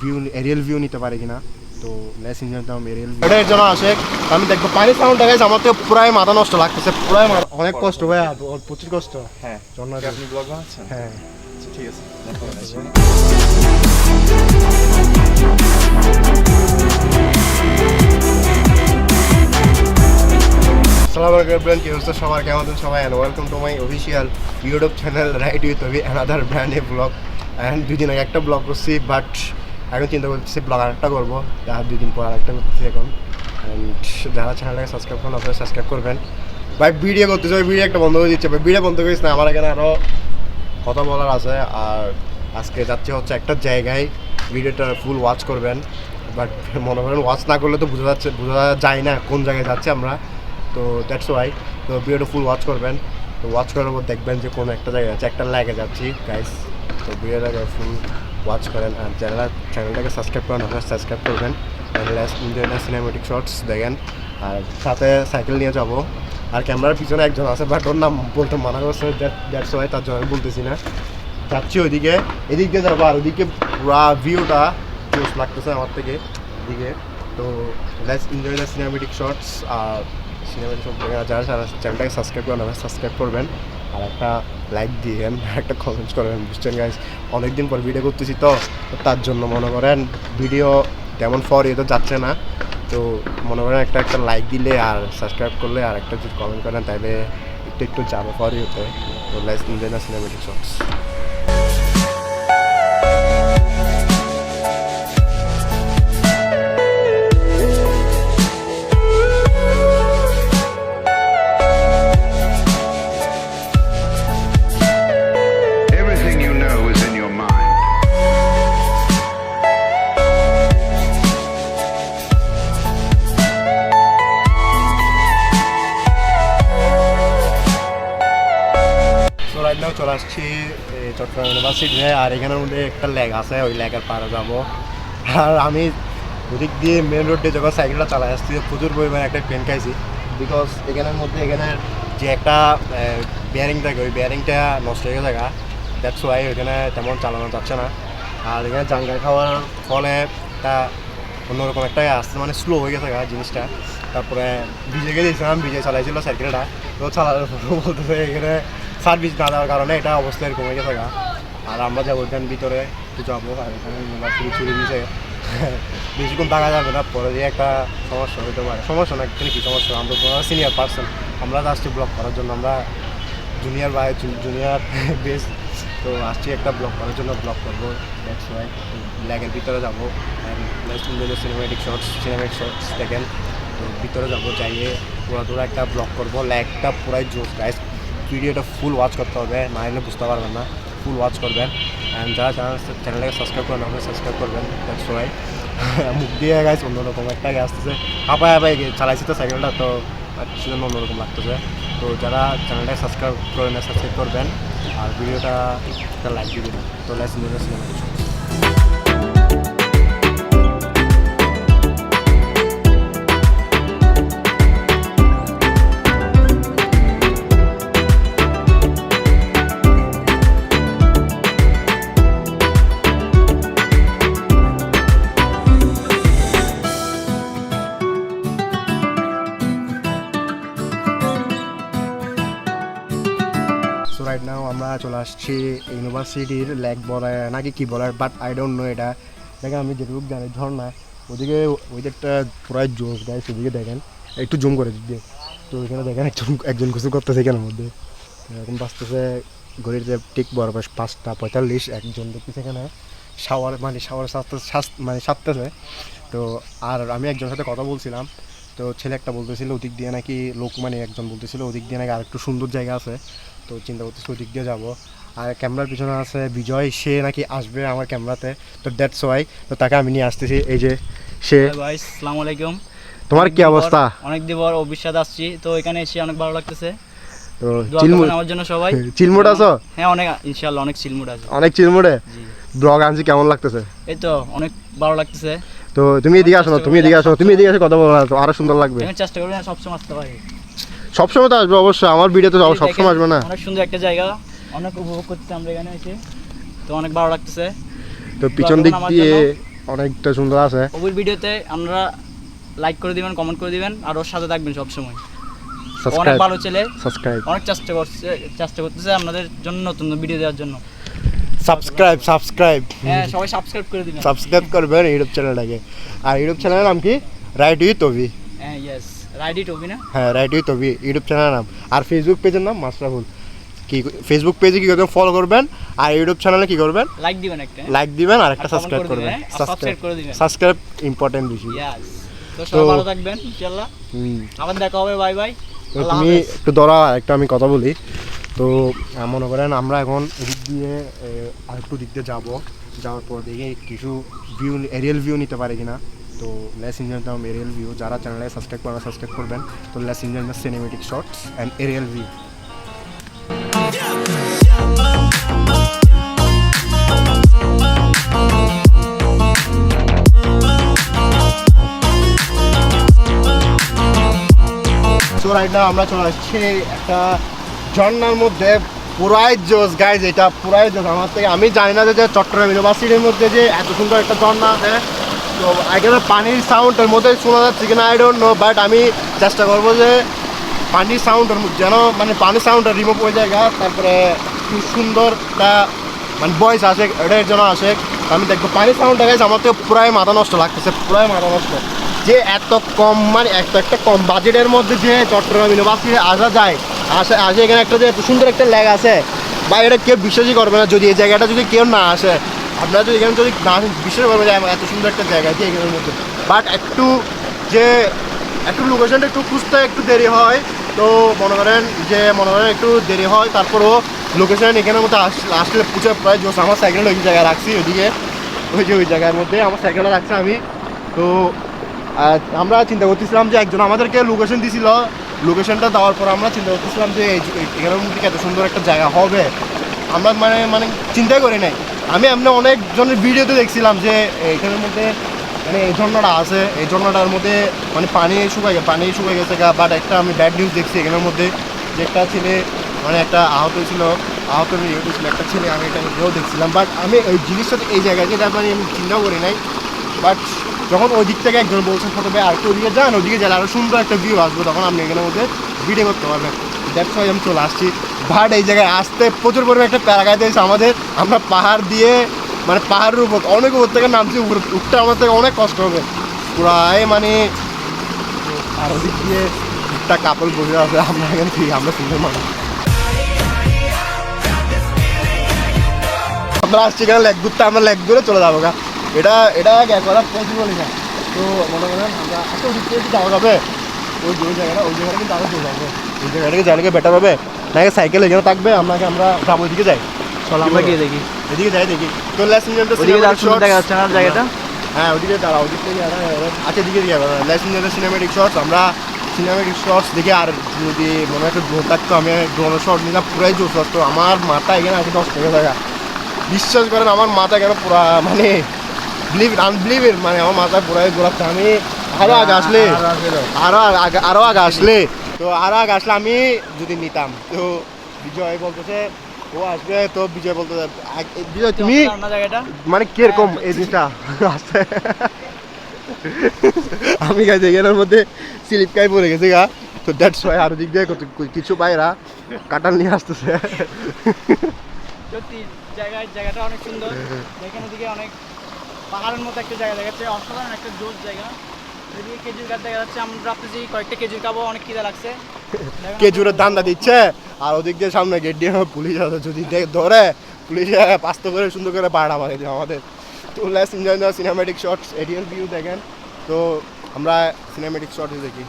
View Arial view নিতে পারে কিনা তো লেস ইঞ্জয় দিতাম এরিয়াল ভিউ এটার জন্য আসে আমি দেখব। পানি সাউন্ডটা গেছে আমার তো পুরাই মাথা নষ্ট লাগতেছে পুরাই মাথা অনেক কষ্ট। ভাই প্রচুর কষ্ট। হ্যাঁ ঝর্ণা আপনি ব্লগ বানাচ্ছেন? হ্যাঁ। আচ্ছা, ঠিক আছে সালাম আলাইকুম কি অবস্থা সবার? কেমন আছেন সবাই? And welcome to my official YouTube channel right with Abhi another brand a blog and দুই দিন আগে একটা ব্লগ করছি বাট এখন চিন্তা করতেছি ব্লগ আরেকটা করব আর দুই দিন পর আরেকটা করতেছি এখন। যারা চ্যানেলটাকে সাবস্ক্রাইব করেন আপনারা সাবস্ক্রাইব করবেন। ভাই ভিডিও করতেছে ওই ভিডিও একটা বন্ধ করে দিচ্ছে। ভাই ভিডিও বন্ধ করিস না, আমার এখানে আরও কথা বলার আছে। আর আজকে যাচ্ছে হচ্ছে একটা জায়গায় ভিডিওটা ফুল ওয়াচ করবেন। বাট মনে করেন ওয়াচ না করলে তো বোঝা যাচ্ছে, বোঝা যায় না কোন জায়গায় যাচ্ছে আমরা। তো দ্যাটস ওয়াই তো ভিডিওটা ফুল ওয়াচ করবেন। তো ওয়াচ করার পর দেখবেন যে কোনো একটা জায়গায় যাচ্ছে একটা লেগে যাচ্ছি গাইস তো ভিডিওটাকে ফুল ওয়াচ করেন আর যারা চ্যানেলটাকে সাবস্ক্রাইব করেন আপনারা সাবস্ক্রাইব করবেন। ইন্ডিয়ান সিনেমেটিক শর্টস দেখেন। আর সাথে সাইকেল নিয়ে যাব। আর ক্যামেরার পিছনে একজন আছে বাট ওর নাম বলতে মানা করছে দ্যাটস ওয়াই তার জন্য আমি বলতেছি না। যাচ্ছি ওইদিকে। এদিক দিয়ে যাব আর ওইদিকে পুরা ভিউটা জোস লাগতেছে আমার থেকে। এদিকে। তো let's enjoy the cinematic shorts R cinematic short যারা চ্যানেলটাকে সাবস্ক্রাইব করেন সাবস্ক্রাইব করবেন। আর একটা লাইক দিয়েন একটা কমেন্টস করেন, বুঝছেন গাইজ অনেকদিন পর ভিডিও করতেছি তো তার জন্য মনে করেন ভিডিও তেমন ফর এ তো যাচ্ছে না। তো মনে করেন একটা একটা লাইক দিলে আর সাবস্ক্রাইব করলে আর একটা যদি কমেন্ট করেন, তাহলে একটু একটু যাব ফর ইউতে তো। লাইস ইন্ডিয়ান সিনেমেটিক শর্টস চলে আসছি চট্টগ্রাম ইউনিভার্সিটিতে আর এখানের মধ্যে একটা ল্যাগ আছে, ওই ল্যাগের পারে যাব। আর আমি ওদিক দিয়ে মেন রোড দিয়ে যখন সাইকেলটা চালাই আসছি, প্রচুর পরিমাণে একটা পেন খাইছি। বিকজ এখানের মধ্যে এখানে যে একটা বিয়ারিং থাকে, ওই বিয়ারিংটা নষ্ট হয়ে গেছে দ্যাটস ওয়াই ওইখানে তেমন চালানো যাচ্ছে না। আর এখানে জাঙ্গার খাওয়ার ফলে একটা অন্যরকম একটা আসতে মানে স্লো হয়ে গেছে জিনিসটা। তারপরে বিজে দিয়েছিলাম বিজে চালাইছিল সাইকেলটা তো চালানোর বলতেছে এখানে সার্ভিস না দেওয়ার কারণে এটা অবস্থা এরকম হয়ে গেছে আর আমরা যাব এখানে ভিতরে, একটু যাব, আর এখানে ইউনিভার্সিটি ছুরি দিয়েছে বেশিক্ষণ থাকা যাবে না, পরে দিয়ে একটা সমস্যা হতে পারে। সমস্যা না কিন্তু কি সমস্যা? আমরা সিনিয়র পার্সন আমরা আসছি ব্লক করার জন্য আমরা জুনিয়র বা জুনিয়র বেস তো আসছি একটা ব্লক করার জন্য ব্লক করব দ্যাটস ওয়াই ল্যাগের ভিতরে যাব সিনেমেটিক শর্টস সিনেমেটিক শর্টস দেখেন। তো ভিতরে যাব, যাইয়ে পুরো পুরো একটা ব্লক করব ল্যাগটা পুরাই জোস গাইস ভিডিওটা ফুল ওয়াচ করতে হবে, না হলে বুঝতে পারবেন না। ফুল ওয়াচ করবেন। অ্যান্ড যারা চ্যানেল চ্যানেলটাকে সাবস্ক্রাইব করেন আমাকে সাবস্ক্রাইব করবেন। দ্যাটস ওয়াই মুখ দিয়ে গাইস অন্যরকম একটা আগে আসতেছে। হাঁপায় হাঁপায় চালাইছি তো সাইকেলটা তো সেজন্য অন্যরকম লাগতেছে? তো যারা চ্যানেলটাকে সাবস্ক্রাইব করেন সাবস্ক্রাইব করবেন। আর ভিডিওটা একটা লাইক দিবেন। তো like cinematic so right now আমরা চলে আসছি ইউনিভার্সিটির ল্যাক বলে, নাকি কি বলে বাট আই ডোন্ট নো এটা। দেখেন, আমি যেটুকু জানি, ঝর্ণা, ওদিকে ওইদিকটা পুরাই জোস গাইস ওদিকে দেখেন, একটু জুম করে দিয়ে। তো এখানে দেখেন, একজন একজন কিছু করতেছে এখানের মধ্যে। এরকম বাঁচতেছে ঘড়িতে ঠিক বরাবর পাঁচটা পঁয়তাল্লিশ, একজন দেখতেছে এখানে শাওয়ার মানে শাওয়ার সাজতে মানে সাজতেছে। তো আর আমি একজনের সাথে কথা বলছিলাম, তো ছেলে একটা বলতেছিল, ওদিক দিয়ে নাকি লোক মানে একজন বলতেছিল, ওদিক দিয়ে নাকি আরেকটু সুন্দর জায়গা আছে। তো চিন্তা করতেছি ওদিক দিয়ে যাব। আর ক্যামেরার পিছনে আছে বিজয় সে নাকি আসবে আমার ক্যামেরাতে। তো দ্যাটস ওয়াই তো তাকে আমি নিয়ে আসতেছি এই যে সে। ভাই আসসালামু আলাইকুম। তোমার কি অবস্থা? অনেক দিন পর অভিষাদ আসছি তো এখানে এসে অনেক ভালো লাগতেছে। তো করবেন আমার জন্য সবাই। চিলমুট আছো? হ্যাঁ অনেক ইনশাআল্লাহ অনেক চিলমুট আছে। অনেক চিলমুটে জি। ব্লগ আনছি কেমন লাগতেছে? এই তো অনেক ভালো লাগতেছে। তো তুমি এদিকে আসো তুমি এদিকে আসো তুমি এদিকে আসো কথা বলো আরও সুন্দর লাগবে। আমি চেষ্টা করবেন সবসময় আসতে পারি। সবসময় তো আসবে অবশ্যই। আমার ভিডিও তো সবসময় আসবে না। অনেক সুন্দর একটা জায়গা। অনেক উপভোগ করতে আমরা এখানে এসে। তো অনেক ভালো লাগতেছে। তো পিছন দিক দিয়ে অনেকটা সুন্দর আছে। অভির ভিডিওতে আমরা লাইক করে দিবেন কমেন্ট করে দিবেন আর ওর সাথে থাকবেন সবসময়। অনেক ভালো ছেলে। সাবস্ক্রাইব অনেক চেষ্টা করছে চেষ্টা করতেছে আপনাদের জন্য নতুন ভিডিও দেওয়ার জন্য। সাবস্ক্রাইব সাবস্ক্রাইব হ্যাঁ সবাই সাবস্ক্রাইব করে দিবেন। সাবস্ক্রাইব করবেন ইউটিউব চ্যানেলটাকে আর ইউটিউব চ্যানেলের নাম কি? রাইট উইথ অভি রাইডি টবি না? হ্যাঁ উইথ অভি ইউটিউব চ্যানেলের নাম। আর ফেসবুক পেজের নাম মাসরাফুল কি ফেসবুক পেজে কি করবেন ফলো করবেন? আর ইউটিউব চ্যানেলে কি করবেন? লাইক দিবেন একটা। লাইক দিবেন আর একটা সাবস্ক্রাইব করবেন। subscribe করে দিবেন। সাবস্ক্রাইব ইম্পর্টেন্ট ইয়েস তো সবাই ভালো থাকবেন ইনশাআল্লাহ। হুম। আবার দেখা হবে বাই বাই তো তুমি একটু ধরা একটা আমি কথা বলি। তো মনে করেন আমরা এখন এদিক দিয়ে আর একটু দিক দিয়ে যাব। যাওয়ার পর দেখি কিছু ভিউ এরিয়াল ভিউ নিতে পারে কিনা। তো লেস ইঞ্জয় দাম এরিয়াল ভিউ যারা চ্যানেলে সাবস্ক্রাইব করেন সাবস্ক্রাইব করবেন তো let's the cinematic shorts and aerial view আমরা চলে আসছি একটা ঝর্ণার মধ্যে পুরাই জোস গাইজ এটা পুরাই জোস আমার থেকে আমি জানি না যে চট্টগ্রাম ইউনিভার্সিটির মধ্যে যে এত সুন্দর একটা ঝর্ণা আছে তো এখানে পানির সাউন্ডের মধ্যে শোনা যাচ্ছে কিনা আই ডোন্ট নো বাট আমি চেষ্টা করব যে পানির সাউন্ডের যেন মানে পানির সাউন্ডটা রিমুভ হয়ে যায় তারপরে খুব সুন্দর একটা মানে ভয়েস আসে এটার জন্য আসে। আমি দেখব, পানির সাউন্ডটা গেছে আমার তো পুরাই মাথা নষ্ট লাগতেছে, পুরাই মাথা নষ্ট। যে এত কম মানে এত একটা কম বাজেটের মধ্যে যে চট্টগ্রাম ইউনিভার্সিটি আসা যায়, আসে আসে এখানে একটা যে এত সুন্দর একটা ল্যাগ আছে, বা এটা কেউ বিশ্বাসই করবে না, যদি এই জায়গাটা যদি কেউ না আসে আপনারা যদি এখানে যদি না বিশ্বাস করবে যে এত সুন্দর একটা জায়গা আছে এখানের মধ্যে। বাট একটু যে, একটু লোকেশনটা একটু খুঁজতে একটু দেরি হয়, তো মনে করেন যে, মনে করেন একটু দেরি হয়, তারপরও লোকেশন এখানের মধ্যে আস- আসলে পুজো প্রায় জোস আমার সাইকেলটা ওই জায়গায় রাখছি ওইদিকে। ওই যে ওই জায়গার মধ্যে আমার সাইকেলটা রাখছি আমি। তো আমরা চিন্তা করতেছিলাম যে একজন আমাদেরকে লোকেশন দিছিল। লোকেশনটা দেওয়ার পর আমরা চিন্তা করতেছিলাম যে এখানের মধ্যে এত সুন্দর একটা জায়গা হবে? আমরা মানে মানে চিন্তাই করি নাই। আমি এমনি অনেকজনের ভিডিওতে দেখছিলাম যে এখানের মধ্যে মানে এই ঝর্ণাটা আছে, এই ঝর্ণাটার মধ্যে মানে পানি শুকাই গেছে, পানি শুকাই গেছে গা বাট একটা আমি ব্যাড নিউজ দেখছি এখানের মধ্যে, যে একটা ছেলে মানে একটা আহত ছিল, আহত নিয়ে ছিল একটা ছেলে, আমি এটা নিজেও দেখছিলাম বাট আমি ওই জিনিসটা এই জায়গায় যেটা মানে আমি চিন্তাও করি নাই বাট যখন ওই দিক থেকে একজন বলছে ফটো ভাই আর একটু ওদিকে যান, ওদিকে গেলে আরও সুন্দর একটা ভিউ আসবে, তখন আপনি এখানের মধ্যে ভিডিও করতে পারবেন। ওয়াই আমি চলে আসছি। বাট এই জায়গায় আসতে প্রচুর পরিমাণে একটা প্যারাগাইতে এসে আমাদের, আমরা পাহাড় দিয়ে মানে পাহাড়ের উপর, অনেক উপর থেকে নামছি উঠতে থেকে অনেক কষ্ট হবে। পুরাই মানে আর ওদিক দিয়ে একটা কাপড় বসে আছে, আমরা এখানে ঠিক আমরা সিঙ্গেল মানুষ আমরা আসছি এখানে লেগ ঘুরতে, আমরা লেগ ঘুরে চলে যাব গা। এটা এটা গ্যাস করা পসিবলই না তো মনে করেন, আমরা এত ওদিক কি যাওয়া যাবে, ওই যে জায়গাটা, ওই জায়গাটা কিন্তু আরও চলে যাবে ওই জায়গাটাকে জায়গাকে বেটার হবে? নাকি সাইকেল এখানে থাকবে আপনাকে আমরা যাব ওইদিকে যাই। চলো আমরা গিয়ে দেখি। এদিকে যাই দেখি। লেস ইঞ্জিনটা ওদিকে দেখা যাচ্ছে না জায়গাটা। হ্যাঁ ওদিকে দাঁড়া ওদিক থেকে দাঁড়া আচ্ছা দিকে দিকে ইঞ্জিনের সিনেমেটিক শর্টস আমরা সিনেমেটিক শর্টস দেখে আর যদি মনে একটা ড্রোন থাকতো আমি ড্রোনের শর্ট নিলাম পুরাই জোর শর্ট তো আমার মাথা এখানে আছে দশ থেকে টাকা বিশ্বাস করেন আমার মাথা কেন পুরা মানে বিলিভ আনবিলিভের মানে আমার মাথা পুরাই ঘোরাচ্ছে আমি আরও আগে আসলে আরও আগে আরও আগে আসলে তো আর আগে আসলে আমি যদি নিতাম তো বিজয় বলতেছে ও আসবে তো বিজয় বলতে বিজয় তুমি মানে কীরকম এই জিনিসটা? আছে আমি গাইছি এখানের মধ্যে স্লিপ কাই পড়ে গেছে গা। তো দ্যাটস ওয়াই আর দিক দিয়ে কিছু পায়রা কাটাল নিয়ে আসতেছে। সত্যি জায়গায় জায়গাটা অনেক সুন্দর। এখানে দিকে অনেক পাহাড়ের মতো একটা জায়গা দেখা যাচ্ছে অসাধারণ একটা জোর জায়গা। খেজুর গাছ দেখা যাচ্ছে আমরা ভাবতেছি কয়েকটা খেজুর খাব অনেক খিদা লাগছে। দেখেন দান্দা দিচ্ছে আর ওদিক দিয়ে সামনে গেট দিয়ে পুলিশ আছে যদি দেখ- ধরে পুলিশে পাস্ত করে সুন্দর করে পাড়া মারে দিবে আমাদের। তো let's enjoy the cinematic shorts aerial view দেখেন। তো আমরা সিনেমেটিক শর্টস দেখি।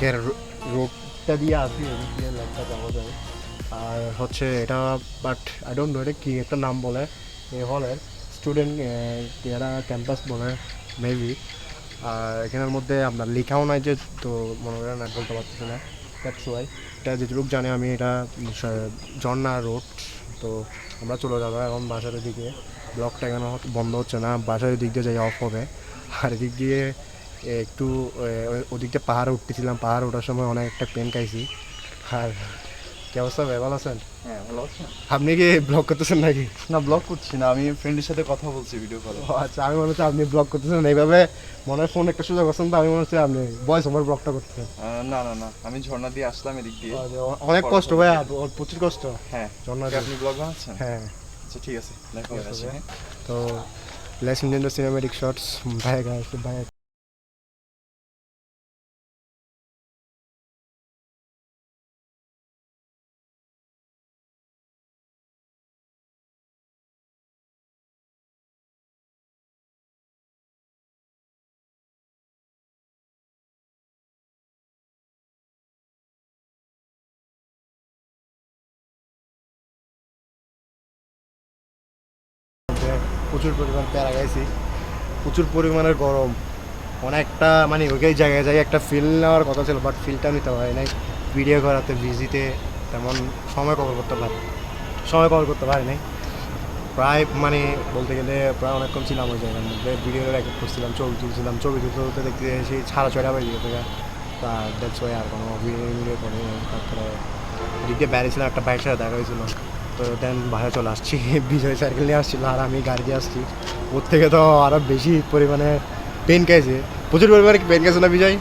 লেকের রোডটা দিয়ে আসি দিয়ে লেকটা যাওয়া যায়। আর হচ্ছে এটা বাট আই ডোন্ট নো এটা কী একটা নাম বলে এই হলের স্টুডেন্ট এরা ক্যাম্পাস বলে মেবি আর এখানের মধ্যে আপনার লেখাও নাই যে তো মনে করেন আর বলতে পারতেছি না দ্যাটস ওয়াই এটা যেটুকু জানি আমি এটা ঝর্ণা রোড তো আমরা চলে যাব এখন বাসার দিকে ব্লকটা এখানে বন্ধ হচ্ছে না, বাসার দিক দিয়ে যাই অফ হবে। আর এদিক দিয়ে একটু ওদিকটা পাহাড়ে উঠতেছিলাম পাহাড়ে ওঠার সময় অনেক একটা পেন খাইছি। আর কি অবস্থা ভাই ভালো আছেন? হ্যাঁ ভালো আছেন আপনি কি ব্লগ করতেছেন নাকি? না ব্লগ করছি না আমি ফ্রেন্ডের সাথে কথা বলছি ভিডিও কলে আচ্ছা আমি মনে হচ্ছে আপনি ব্লগ করতেছেন এইভাবে মনে হয় ফোন একটা সুযোগ আছেন তো আমি মনে হচ্ছে আপনি বয়স আমার ব্লগটা করতেছেন। না না না আমি ঝর্ণা দিয়ে আসলাম এদিক দিয়ে। অনেক কষ্ট ভাই প্রচুর কষ্ট। হ্যাঁ ঝর্ণা। আপনি ব্লগ বানাচ্ছেন? হ্যাঁ। আচ্ছা ঠিক আছে দেখা হবে হ্যাঁ? তো লেটস ইন্ডিয়ান সিনেমেটিক শর্টস ভাই গাইস ভাই প্রচুর পরিমাণ প্যারা গাইছি প্রচুর পরিমাণের গরম। অনেকটা মানে ওই জায়গায় যাই একটা ফিল নেওয়ার কথা ছিল বাট ফিলটা নিতে হয় নাই। ভিডিও করাতে ভিজিতে তেমন সময় কভার করতে পারি সময় কভার করতে পারি নাই। প্রায় মানে বলতে গেলে প্রায় অনেকক্ষণ ছিলাম ওই জায়গার মধ্যে। ভিডিও রেকর্ড করছিলাম, ছবি তুলছিলাম। ছবি তুলতে তুলতে দেখতে সেই সাড়ে ছয়টা বেজে গেছে তা ওয়াই আর কোনো ভিডিও ভিডিও করে তারপরে এদিক দিয়ে বেরিয়েছিলাম একটা বাইক সাথে দেখা হয়েছিল। তো দেন বাইরে চলে আসছি বিজয় সাইকেল নিয়ে আসছিল আর আমি গাড়ি দিয়ে আসছি। ওর থেকে তো আরও বেশি পরিমাণে পেন খাইছে। প্রচুর পরিমাণে পেন খাইছে না বিজয়?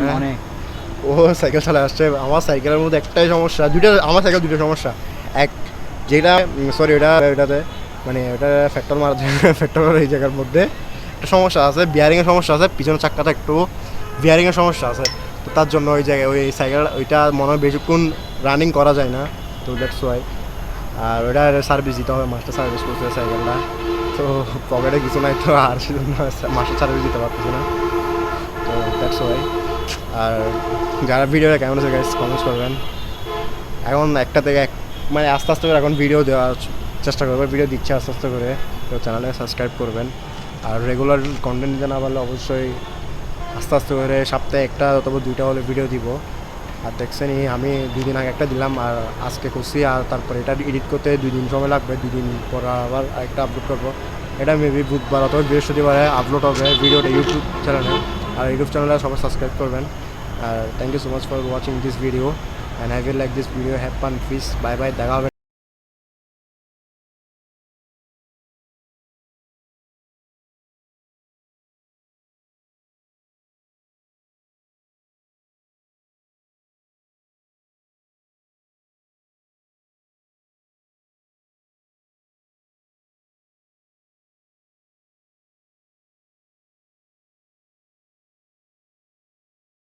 হ্যাঁ। অনেক। ও সাইকেল চালা আসছে আমার সাইকেলের মধ্যে একটাই সমস্যা দুইটা আমার সাইকেল দুটো সমস্যা। এক যেটা সরি ওটা ওটাতে মানে ওটা ফ্যাক্টর মারতে ফ্যাক্টর এই জায়গার মধ্যে। একটা সমস্যা আছে বিয়ারিংয়ের সমস্যা আছে পিছনের চাক্কাটা একটু বিয়ারিংয়ের সমস্যা আছে। তো তার জন্য ওই জায়গায় ওই সাইকেল ওইটা মনে হয় বেশিক্ষণ রানিং করা যায় না। তো দ্যাটস ওয়াই আর ওটা সার্ভিস দিতে হবে মাস্টার সার্ভিস করতে সাইকেলটা তো পকেটে কিছু নাই তো, আর মাস্টার সার্ভিস দিতে পারতেছি না। তো দ্যাটস ওয়াই আর যারা ভিডিওটা কেমন আছে গাইস কমেন্টস করবেন। এখন একটা থেকে এক মানে আস্তে আস্তে করে এখন ভিডিও দেওয়ার চেষ্টা করব ভিডিও দিচ্ছে আস্তে আস্তে করে। তো চ্যানেলে সাবস্ক্রাইব করবেন। আর রেগুলার কন্টেন্ট দিতে না পারলে অবশ্যই আস্তে আস্তে করে সপ্তাহে একটা অথবা দুইটা হলে ভিডিও দিব। আর দেখছেন আমি দুই দিন আগে একটা দিলাম আর আজকে করছি আর তারপরে এটা এডিট করতে দুই দিন সময় লাগবে দুই দিন পর আবার একটা আপলোড করব। এটা মেবি বুধবার অথবা বৃহস্পতিবারে আপলোড হবে ভিডিওটা ইউটিউব চ্যানেলে আর ইউটিউব চ্যানেলে সবাই সাবস্ক্রাইব করবেন। আর thank you so much for watching this video and I will like this video have fun peace bye bye দেখা হবে